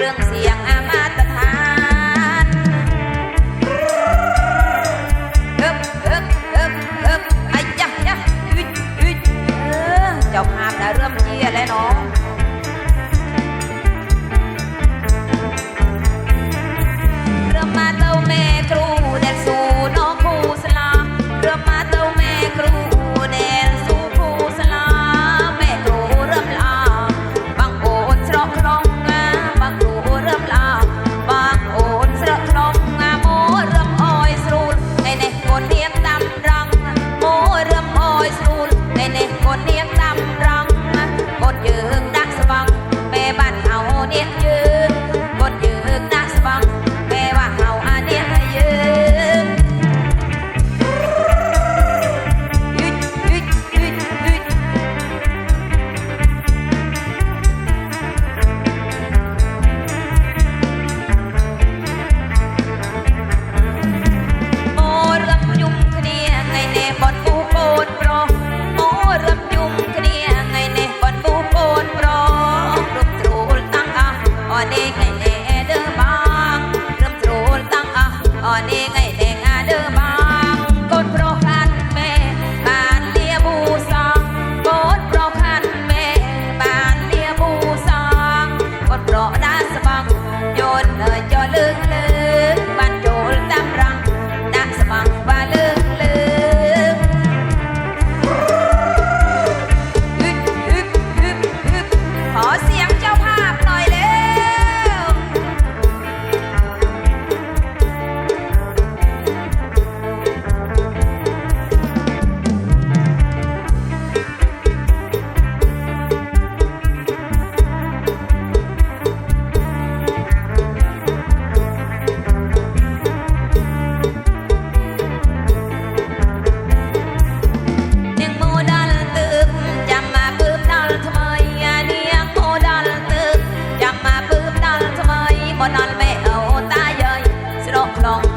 รื่องเสียงอามาตานเอิบเอิบเอิบเอิบอาะยะอึดจ้าภาพได้เริ่มเยี่ยแล้วน้อง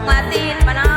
มาตีนมานา